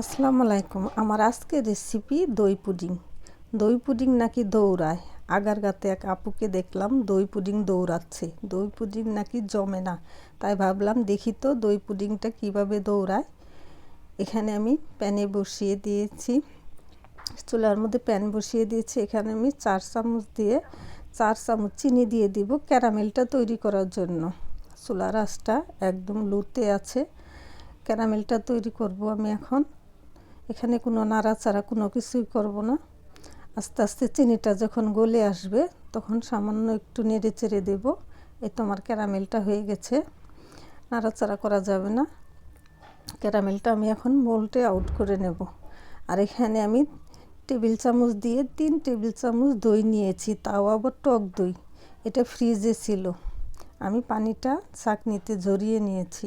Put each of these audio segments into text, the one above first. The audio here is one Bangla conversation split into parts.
আসসালামু আলাইকুম। আমার আজকে রেসিপি দই পুডিং দই পুডিং নাকি দৌড়ায়। আগারগাতে এক আপুকে দেখলাম দই পুডিং দৌড়াচ্ছে। দই পুডিং নাকি জমে না। তাই ভাবলাম দেখি তো দই পুডিংটা কীভাবে দৌড়ায়। এখানে আমি প্যানে বসিয়ে দিয়েছি। চুলার মধ্যে প্যান বসিয়ে দিয়েছি। এখানে আমি চার চামচ দিয়ে চার চামচ চিনি দিয়ে দিব ক্যারামেলটা তৈরি করার জন্য। চুলার আঁচটা একদম লুতে আছে। ক্যারামেলটা তৈরি করব আমি এখন। এখানে কোনো নাড়াচাড়া, কোনো কিছুই করব না। আস্তে আস্তে চিনিটা যখন গলে আসবে, তখন সামান্য একটু নেড়ে চেড়ে দেবো। এই তোমার ক্যারামেলটা হয়ে গেছে। নাড়াচাড়া করা যাবে না। ক্যারামেলটা আমি এখন মোল্টে আউট করে নেব। আর এখানে আমি টেবিল চামচ দিয়ে তিন টেবিল চামচ দই নিয়েছি, তাও আবার টক দই। এটা ফ্রিজে ছিল। আমি পানিটা চাকনিতে জড়িয়ে নিয়েছি।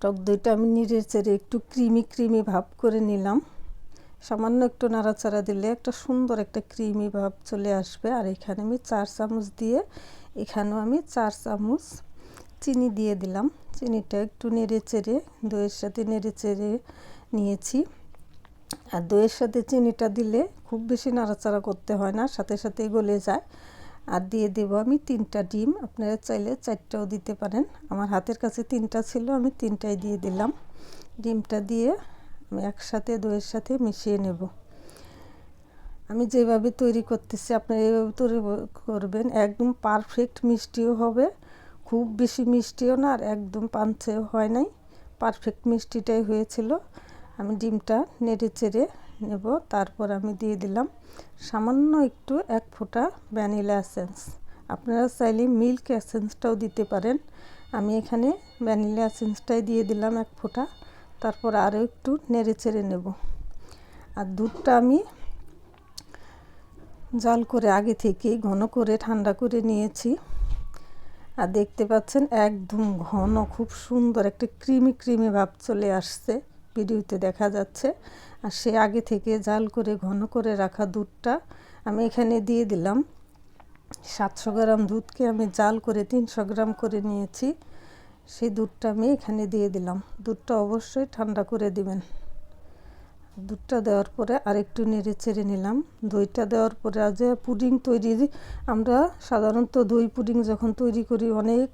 টক দইটা আমি নিড়ে চেড়ে একটু ক্রিমি ক্রিমি ভাব করে নিলাম। সামান্য একটু নাড়াচাড়া দিলে একটা সুন্দর একটা ক্রিমি ভাব চলে আসবে। আর এখানে আমি চার চামচ দিয়ে এখানেও আমি চার চামচ চিনি দিয়ে দিলাম। চিনিটা একটু নেড়ে চেড়ে দইয়ের সাথে নেড়ে চেড়ে নিয়েছি। আর দইয়ের সাথে চিনিটা দিলে খুব বেশি নাড়াচাড়া করতে হয় না, সাথে সাথেই গলে যায়। আর দিয়ে দেব আমি তিনটা ডিম। আপনারা চাইলে চারটাও দিতে পারেন। আমার হাতের কাছে তিনটা ছিল, আমি তিনটাই দিয়ে দিলাম। ডিমটা দিয়ে আমি একসাথে, দইয়ের সাথে মিশিয়ে নেব। আমি যেভাবে তৈরি করতেছি, আপনারা এইভাবে তৈরি করবেন। একদম পারফেক্ট মিষ্টিও হবে। খুব বেশি মিষ্টিও না, আর একদম পাঞ্চেও হয় নাই। পারফেক্ট মিষ্টিটাই হয়েছিল। আমি ডিমটা নেড়ে চেড়ে নেব। তারপর আমি দিয়ে দিলাম সামান্য একটু এক ফোঁটা ভ্যানিলা এসেন্স। আপনারা চাইলে মিল্ক অ্যাসেন্সটাও দিতে পারেন। আমি এখানে ভ্যানিলা এসেন্সটাই দিয়ে দিলাম এক ফোঁটা। তারপর আরও একটু নেড়ে চেড়ে নেব। আর দুধটা আমি জাল করে আগে থেকেই ঘন করে ঠান্ডা করে নিয়েছি। আর দেখতে পাচ্ছেন একদম ঘন, খুব সুন্দর একটা ক্রিমি ক্রিমি ভাব চলে আসছে। ভিডিওতে দেখা যাচ্ছে। আর সে আগে থেকে জাল করে, ঘন করে রাখা দুধটা আমি এখানে দিয়ে দিলাম। সাতশো গ্রাম দুধকে আমি জাল করে, তিনশো গ্রাম করে নিয়েছি। সেই দুধটা আমি এখানে দিয়ে দিলাম। দুধটা অবশ্যই ঠান্ডা করে দিবেন। দুধটা দেওয়ার পরে আরেকটু নেড়ে চেড়ে নিলাম। দইটা দেওয়ার পরে আজ পুডিং তৈরি আমরা সাধারণত দই পুডিং যখন তৈরি করি, অনেক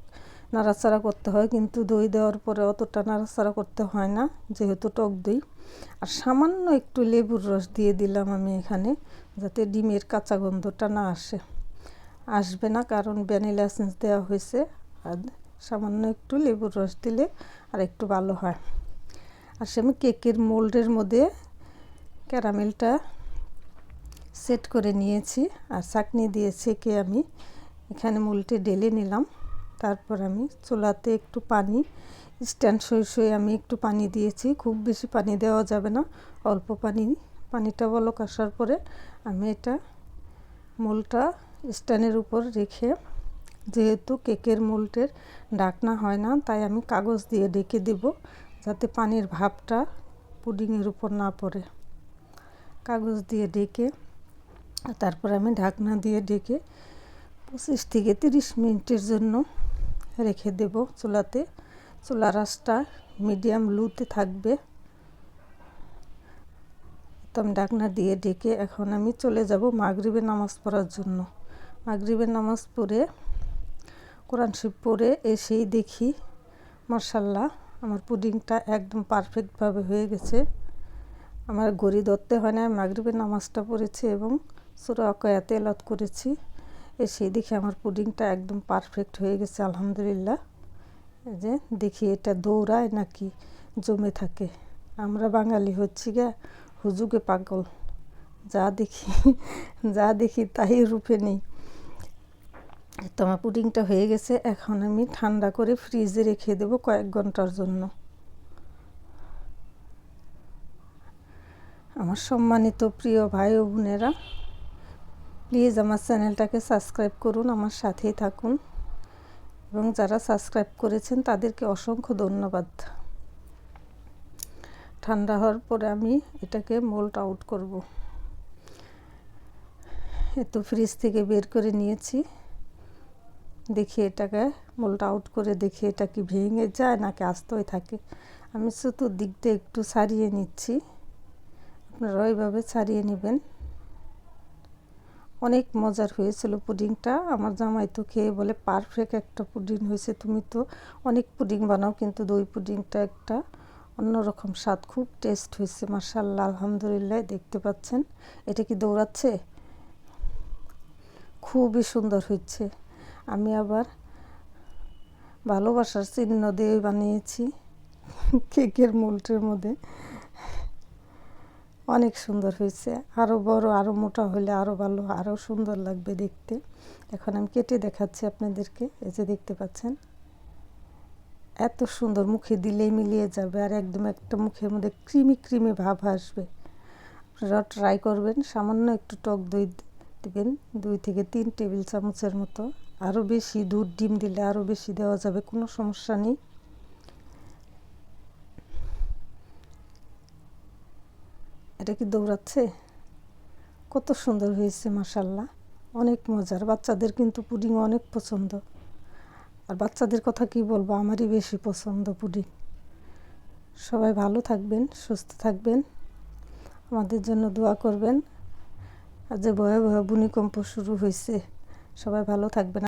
নাড়াচাড়া করতে হয়, কিন্তু দই দেওয়ার পরে অতটা নাড়াচাড়া করতে হয় না, যেহেতু টক দই। আর সামান্য একটু লেবুর রস দিয়ে দিলাম আমি এখানে, যাতে ডিমের কাঁচা গন্ধটা না আসে। আসবে না, কারণ ভ্যানিলা এসেন্স দেওয়া হয়েছে, আর সামান্য একটু লেবুর রস দিলে আর একটু ভালো হয়। আর সে আমি কেকের মোল্ডের মধ্যে ক্যারামেলটা সেট করে নিয়েছি, আর চাকনি দিয়ে ছেঁকে আমি, এখানে মোল্টে ঢেলে নিলাম। তারপর আমি চুলাতে একটু পানি, স্ট্যান্ড সই সই আমি একটু পানি দিয়েছি, খুব বেশি পানি দেওয়া যাবে না, অল্প পানি, পানিটা বলক আসার পরে আমি এটা মোলটা স্ট্যান্ডের উপর রেখে, যেহেতু কেকের মোল্টের ডাকনা হয় না, তাই আমি কাগজ দিয়ে ডেকে দেব, যাতে পানির ভাবটা পুডিংয়ের উপর না পড়ে। কাগজ দিয়ে ডেকে, তারপর আমি ঢাকনা দিয়ে ডেকে পঁচিশ থেকে তিরিশ মিনিটের জন্য রেখে দেব চুলাতে। চুলা রাসটা মিডিয়াম লুতে থাকবে। তো আমি ডাকনা দিয়ে ডেকে এখন আমি চলে যাব মাগরিবের নামাজ পড়ার জন্য। মাগরিবের নামাজ পড়ে, কোরআন শিব পড়ে এসেই দেখি মার্শাল্লাহ আমার পুডিংটা একদম পারফেক্টভাবে হয়ে গেছে। আমার গড়ি ধরতে হয় না, মাগরিবের নামাজটা পড়েছি এবং সুরা অকয়া তেলত করেছি। এসে দেখি আমার পুডিংটা একদম পারফেক্ট হয়ে গেছে, আলহামদুলিল্লাহ। যে দেখি এটা দৌড়ায় নাকি জমে থাকে। আমরা বাঙালি হচ্ছি গা হুজুকে পাগল। যা দেখি যা দেখি তাই রূপে নেই। তো আমার পুডিংটা হয়ে গেছে, এখন আমি ঠান্ডা করে ফ্রিজে রেখে দেবো কয়েক ঘণ্টার জন্য। আমার সম্মানিত প্রিয় ভাই ও বোনেরা প্লিজ আমার চ্যানেলটাকে সাবস্ক্রাইব করুন, আমার সাথেই থাকুন। এবং যারা সাবস্ক্রাইব করেছেন, তাদেরকে অসংখ্য ধন্যবাদ। ঠান্ডা হওয়ার পরে আমি এটাকে মোল্ট আউট করব। এত ফ্রিজ থেকে বের করে নিয়েছি। দেখি এটাকে মোল্ট আউট করে দেখি এটা কি ভেঙে যায় নাকি আস্তই থাকে। আমি চতুর্দিক দিয়ে একটু সারিয়ে নিচ্ছি। আপনারা ওইভাবে ছাড়িয়ে নেবেন। অনেক মজার হয়েছিল পুডিংটা। আমার জামাই তো খেয়ে বলে, পারফেক্ট একটা পুডিং হয়েছে তুমি তো। অনেক পুডিং বানাও কিন্তু দই পুডিংটা একটা। অন্যরকম স্বাদ, খুব টেস্ট হয়েছে মার্শাল্লাহ আলহামদুলিল্লাহ, দেখতে পাচ্ছেন। এটা কি দৌড়াচ্ছে? খুবই সুন্দর হচ্ছে আমি আবার ভালোবাসার চিহ্ন দিয়ে বানিয়েছি কেকের মোল্টের মধ্যে। অনেক সুন্দর হয়েছে। আরও বড় আরও মোটা হলে আরও ভালো আরও সুন্দর লাগবে দেখতে। এখন আমি কেটে দেখাচ্ছি আপনাদেরকে, এই যে দেখতে পাচ্ছেন। এত সুন্দর, মুখে দিলেই মিলিয়ে যাবে আর একদম একটা মুখের মধ্যে ক্রিমি ক্রিমি ভাব আসবে। আপনারা ট্রাই করবেন, সামান্য একটু টক দই দেবেন, দুই থেকে তিন টেবিল চামচের মতো। আরও বেশি দুধ, ডিম দিলে আরও বেশি দেওয়া যাবে, কোনো সমস্যা নেই। এটা কি দৌড়াচ্ছে? কত সুন্দর হয়েছে মাসাল্লাহ অনেক মজার। বাচ্চাদের কিন্তু পুডিং অনেক পছন্দ। আর বাচ্চাদের কথা কি বলব? আমারই বেশি পছন্দ পুডিং। সবাই ভালো থাকবেন, সুস্থ থাকবেন। আমাদের জন্য দোয়া করবেন। আর যে ভয়ে ভয়ে ভূমিকম্প শুরু হয়েছে, সবাই ভালো থাকবেন।